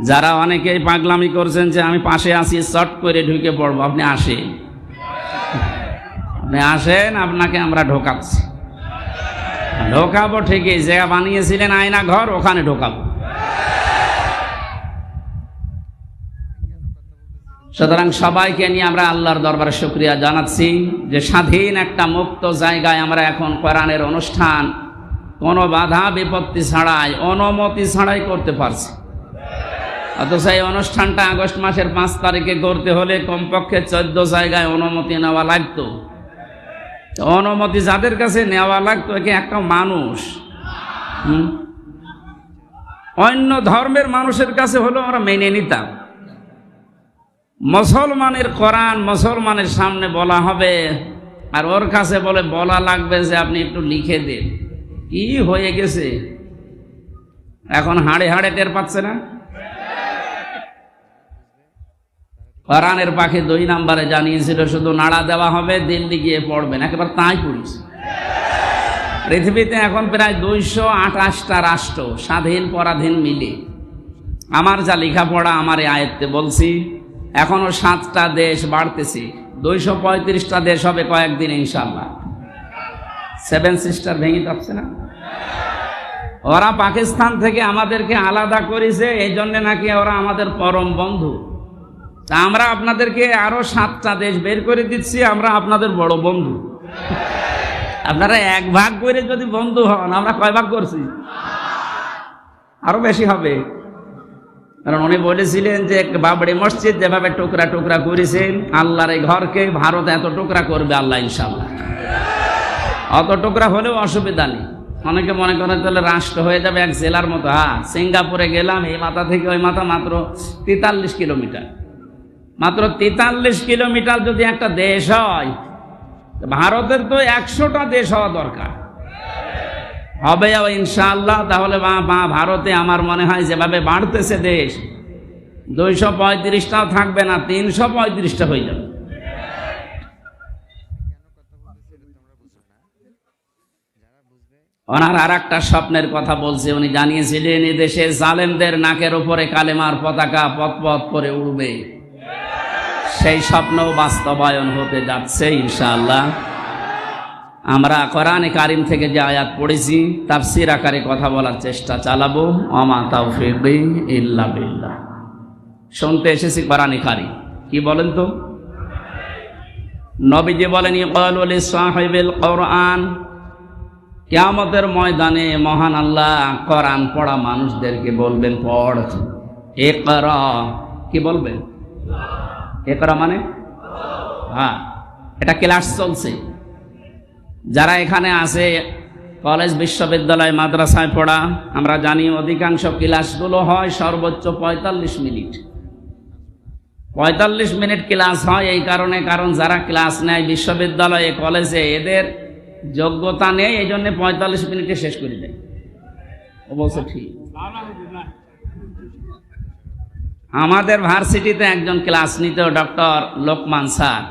যারা অনেকেই পাগলামি করছেন যে আমি পাশে আছি, চট করে ঢুকে পড়ব। আপনি আসেন। আপনি আসেন, আপনাকে আমরা ঢোকাচ্ছি। ঢোকাবো ঠিকই জায়গা বানিয়েছিলেন আয়না ঘর, ওখানে ঢোকাবো। সুতরাং সবাইকে নিয়ে আমরা আল্লাহর দরবারে শুক্রিয়া জানাচ্ছি যে স্বাধীন একটা মুক্ত জায়গায় আমরা এখন কোরআনের অনুষ্ঠান কোনো বাধা বিপত্তি ছাড়াই, অনুমতি ছাড়াই করতে পারছি। অথচ এই অনুষ্ঠানটা আগস্ট মাসের পাঁচ তারিখে করতে হলে কমপক্ষে চোদ্দ জায়গায় অনুমতি নেওয়া লাগতো। অনুমতি যাদের কাছে নেওয়া লাগতো, একে একটা মানুষ? অন্য ধর্মের মানুষের কাছে হলো আমরা মেনে নিতাম। মুসলমানের কোরআন মুসলমানের সামনে বলা হবে, আর ওর কাছে বলে, বলা লাগবে যে আপনি একটু লিখে দিন। কি হয়ে গেছে? এখন হাড়ে হাড়ে টের পাচ্ছে না? কোরআনের পাখি দুই নাম্বারে জানিয়েছিল, শুধু নাড়া দেওয়া হবে, দিল্লি গিয়ে পড়বেন। একেবারে তাই পড়িস পৃথিবীতে এখন প্রায় দুইশো আঠাশটা রাষ্ট্র স্বাধীন, পরাধীন, মিলে। আমার যা লেখাপড়া, আমার এই আয়ত্তে বলছি, এখনও সাতটা দেশ বাড়তেছে। দুইশো পঁয়ত্রিশটা দেশ হবে কয়েকদিন ইনশাল্লাহ সেভেন সিস্টার ভেঙে যাচ্ছে না? ওরা পাকিস্তান থেকে আমাদেরকে আলাদা করেছে, এই জন্যে নাকি ওরা আমাদের পরম বন্ধু। তা আমরা আপনাদেরকে আরও সাতটা দেশ বের করে দিচ্ছি, আমরা আপনাদের বড় বন্ধু। আপনারা এক ভাগ করে যদি বন্ধু হন, আমরা কয় ভাগ করছি? আরও বেশি হবে। কারণ উনি বলেছিলেন যে বাবরি মসজিদ যেভাবে টুকরা টুকরা করেছেন, আল্লাহর এই ঘরকে ভারত এত টুকরা করবে আল্লাহ ইনশাল্লাহ অত টুকরা হলেও অসুবিধা নেই। অনেকে মনে করেন তাহলে রাষ্ট্র হয়ে যাবে এক জেলার মতো। হ্যাঁ সিঙ্গাপুরে গেলাম, এই মাথা থেকে ওই মাথা মাত্র তেতাল্লিশ কিলোমিটার। মাত্র তেতাল্লিশ কিলোমিটার যদি একটা দেশ হয় ভারতের তো একশোটা দেশ হওয়া দরকার। হবে ইনশাআল্লাহ, তাহলে বা বা ভারতে আমার মনে হয় যেভাবে বাড়তেছে দেশ, দুইশো পঁয়ত্রিশটাও থাকবে না, তিনশো পঁয়ত্রিশটা হয়ে যাবে। ওনার আর একটা স্বপ্নের কথা বলছে, উনি জানিয়েছিলেন এই দেশে জালেমদের নাকের উপরে কালেমার পতাকা পথ পথ করে উড়বে। সেই স্বপ্ন বাস্তবায়ন হতে যাচ্ছে, ইনশাআল্লাহ। আমরা কোরআনে কারিম থেকে যে আয়াত পড়েছি, তাফসির আকারে কথা বলার চেষ্টা চালাবো। আমা তাওফিক ইল্লা শুনতে এসেছি কোরআনে কারিম। কি বলেন তো? নবীজি বলেন ইকালুল সাহিবিল কোরআন। কিয়ামতের ময়দানে মহান আল্লাহ কোরআন পড়া মানুষদেরকে বলবেন, পড়। একরা কি বলবেন? একরা মানে? হ্যাঁ এটা ক্লাস চলছে। যারা এখানে আছে কলেজ বিশ্ববিদ্যালয়, মাদ্রাসায় পড়া, আমরা জানি অধিকাংশ ক্লাসগুলো হয় সর্বোচ্চ পঁয়তাল্লিশ মিনিট। পঁয়তাল্লিশ মিনিট ক্লাস হয় এই কারণে, কারণ যারা ক্লাস নেয় বিশ্ববিদ্যালয়ে কলেজে এদের যোগ্যতা নেই, এই জন্য পঁয়তাল্লিশ মিনিটে শেষ করে দেয়। অবশ্য ঠিক। আমাদের ভার্সিটিতে একজন ক্লাস নিত ডক্টর লোকমান স্যার।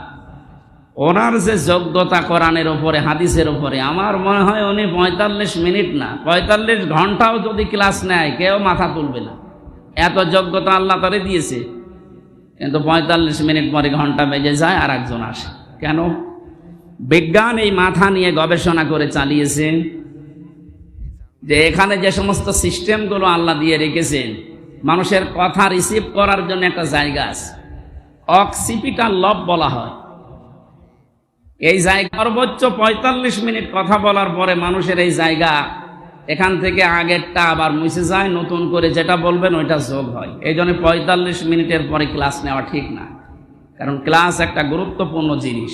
ওনার যে যোগ্যতা কোরআনের ওপরে হাদিসের ওপরে আমার মনে হয় উনি পঁয়তাল্লিশ মিনিট না, পঁয়তাল্লিশ ঘন্টাও যদি ক্লাস নেয়, কেউ মাথা তুলবে না। এত যোগ্যতা আল্লাহ তারে দিয়েছে। কিন্তু পঁয়তাল্লিশ মিনিট পরে ঘণ্টা বেজে যায় আর একজন আসে। কেন? বিজ্ঞান এই মাথা নিয়ে গবেষণা করে চালিয়েছে যে এখানে যে সমস্ত সিস্টেমগুলো আল্লাহ দিয়ে রেখেছেন মানুষের কথা রিসিভ করার জন্য একটা জায়গা আছে। অক্সিপিটাল লব বলা হয়। এই জায়গা সর্বোচ্চ পঁয়তাল্লিশ মিনিট কথা বলার পরে মানুষের এই জায়গা এখান থেকে আগেরটা আবার মুছে যায়, নতুন করে যেটা বলবেন ওইটা যোগ হয়। এই জন্য পঁয়তাল্লিশ মিনিটের পরে ক্লাস নেওয়া ঠিক না। কারণ ক্লাস একটা গুরুত্বপূর্ণ জিনিস।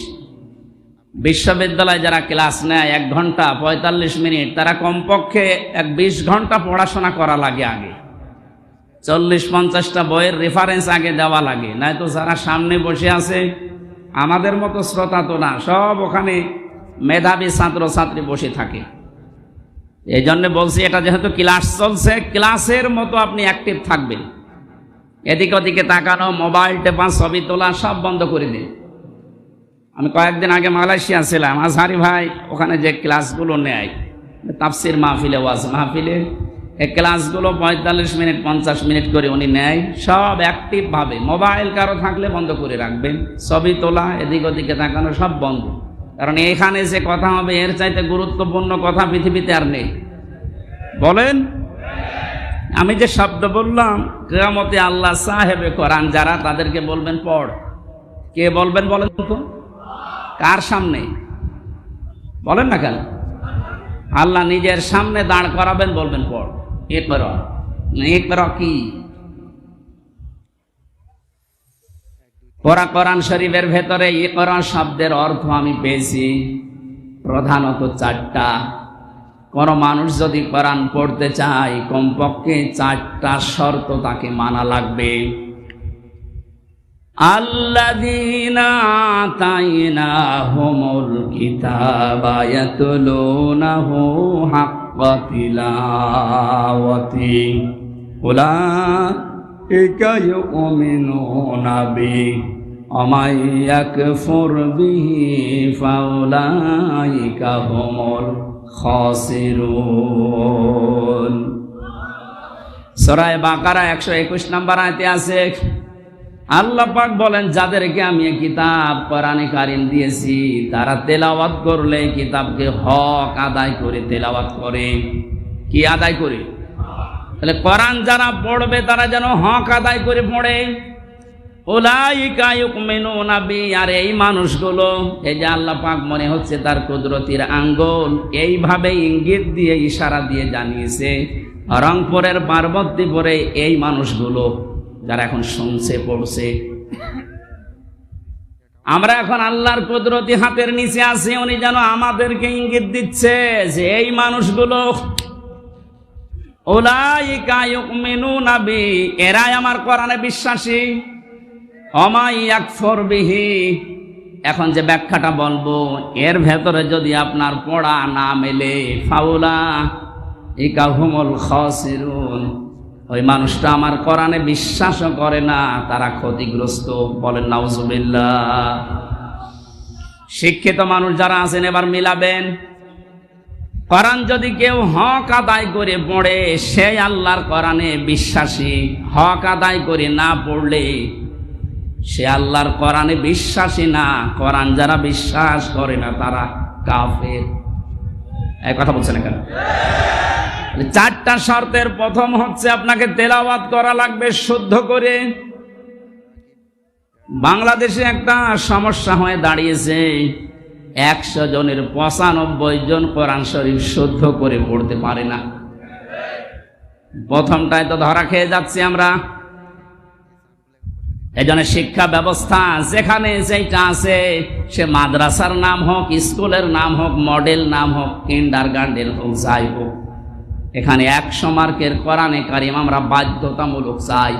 বিশ্ববিদ্যালয়ে যারা ক্লাস নেয় এক ঘণ্টা পঁয়তাল্লিশ মিনিট, তারা কমপক্ষে এক বিশ ঘণ্টা পড়াশোনা করা লাগে আগে। চল্লিশ পঞ্চাশটা বইয়ের রেফারেন্স আগে দেওয়া লাগে। নয়তো যারা সামনে বসে আছে, আমাদের মতো শ্রোতা তো না, সব ওখানে মেধাবী ছাত্র ছাত্রী বসে থাকে। এই জন্য বলছি, এটা যেহেতু ক্লাস চলছে ক্লাসের মতো আপনি অ্যাক্টিভ থাকবেন। এদিকে ওদিকে তাকানো মোবাইল টেপা, ছবি তোলা, সব বন্ধ করে দিন। আমি কয়েকদিন আগে মালয়েশিয়া ছিলাম। আজহারি ভাই ওখানে যে ক্লাসগুলো নেয়, তাফসির মাহফিলে, ওয়াজ মাহফিলে এই ক্লাসগুলো পঁয়তাল্লিশ মিনিট, পঞ্চাশ মিনিট করে উনি নেয়। সব অ্যাক্টিভ ভাবে মোবাইল কারও থাকলে বন্ধ করে রাখবেন। ছবি তোলা, এদিক ওদিকে তাকানো, সব বন্ধ। কারণ এখানে যে কথা হবে, এর চাইতে গুরুত্বপূর্ণ কথা পৃথিবীতে আর নেই। বলেন? আমি যে শব্দ বললাম, কেয়ামতে আল্লাহ সাহেবে কোরআন যারা, তাদেরকে বলবেন পড়। কে বলবেন বলেন তো? কার সামনে? বলেন না কেন? আল্লাহ নিজের সামনে দাঁড় করাবেন, বলবেন পড়। বের কি পরা কোরআন শরীফের ভেতরে ইকরা শব্দের অর্থ আমি পেয়েছি। প্রধানত চারটা। কোন মানুষ যদি কোরআন পড়তে চায়, কমপক্ষে চারটা শর্ত তাকে মানা লাগবে। আল্লাযীনা আতাইনাহুমুল কিতাবা ইয়াতলুনাহু হাক্কা। তিলাওয়াতি উলাইকা ইউমিনুনা বিহি ومن يكفر به فأولئك هم الخاسرون সরায় বাকারা একশো একুশ নম্বর আয়তে আছে আল্লাহ পাক বলেন, যাদেরকে আমি কিতাব কোরআনে কারিম দিয়েছি, তারা তেলাওয়াত করলে কিতাবকে হক আদায় করে তেলাওয়াত করে। কি আদায় করে? তাহলে কোরআন যারা পড়বে, তারা যেন হক আদায় করে পড়ে। আর এই মানুষগুলো, এই যে আল্লাহ পাক মনে হচ্ছে তার কুদরতির আঙ্গুল এইভাবে ইঙ্গিত দিয়ে, ইশারা দিয়ে জানিয়েছে, রংপুরের পার্বতীপুরে এই মানুষগুলো যারা এখন শুনছে, পড়ছে। আমরা এখন আল্লাহর কুদরতি হাতের নিচে আছি, উনি যেন আমাদেরকে ইঙ্গিত দিচ্ছে যে এই মানুষগুলো এরাই আমার কোরআনে বিশ্বাসী। অমাইয়াকফর বিহি। এখন যে ব্যাখ্যাটা বলব, এর ভেতরে যদি আপনার পড়া না মেলে, ফাউলা ইকাহুমুল খসিরুন। ওই মানুষটা আমার কোরআনে বিশ্বাসও করে না, তারা ক্ষতিগ্রস্ত, বলেন, নাউজুবিল্লাহ। শিক্ষিত মানুষ যারা আছেন, এবার মিলাবেন। কোরআন যদি কেউ হক আদায় করে পড়ে, সে আল্লাহর কোরআনে বিশ্বাসী। হক আদায় করে না পড়লে, সে আল্লাহর কোরআনে বিশ্বাসী না। কোরআন যারা বিশ্বাস করে না, তারা কাফের। এক কথা বলছেন কেন? চারটা শর্তের প্রথম হচ্ছে আপনাকে তেলাওয়াত করা লাগবে শুদ্ধ করে। বাংলাদেশে একটা সমস্যা হয়ে দাঁড়িয়েছে। একশো জনের পঁচানব্বই জন কোরআন শরীফ শুদ্ধ করে পড়তে পারে না। প্রথমটায় তো ধরা খেয়ে যাচ্ছি আমরা। এজন্য শিক্ষা ব্যবস্থা যেখানে যেটা আছে, সে মাদ্রাসার নাম হোক, স্কুলের নাম হোক, মডেল নাম হোক কিন্ডার গার্ডেন হোক, যাই হোক। এখানে একশো মার্কের কোরআনে কারিম আমরা বাধ্যতামূলক চাই।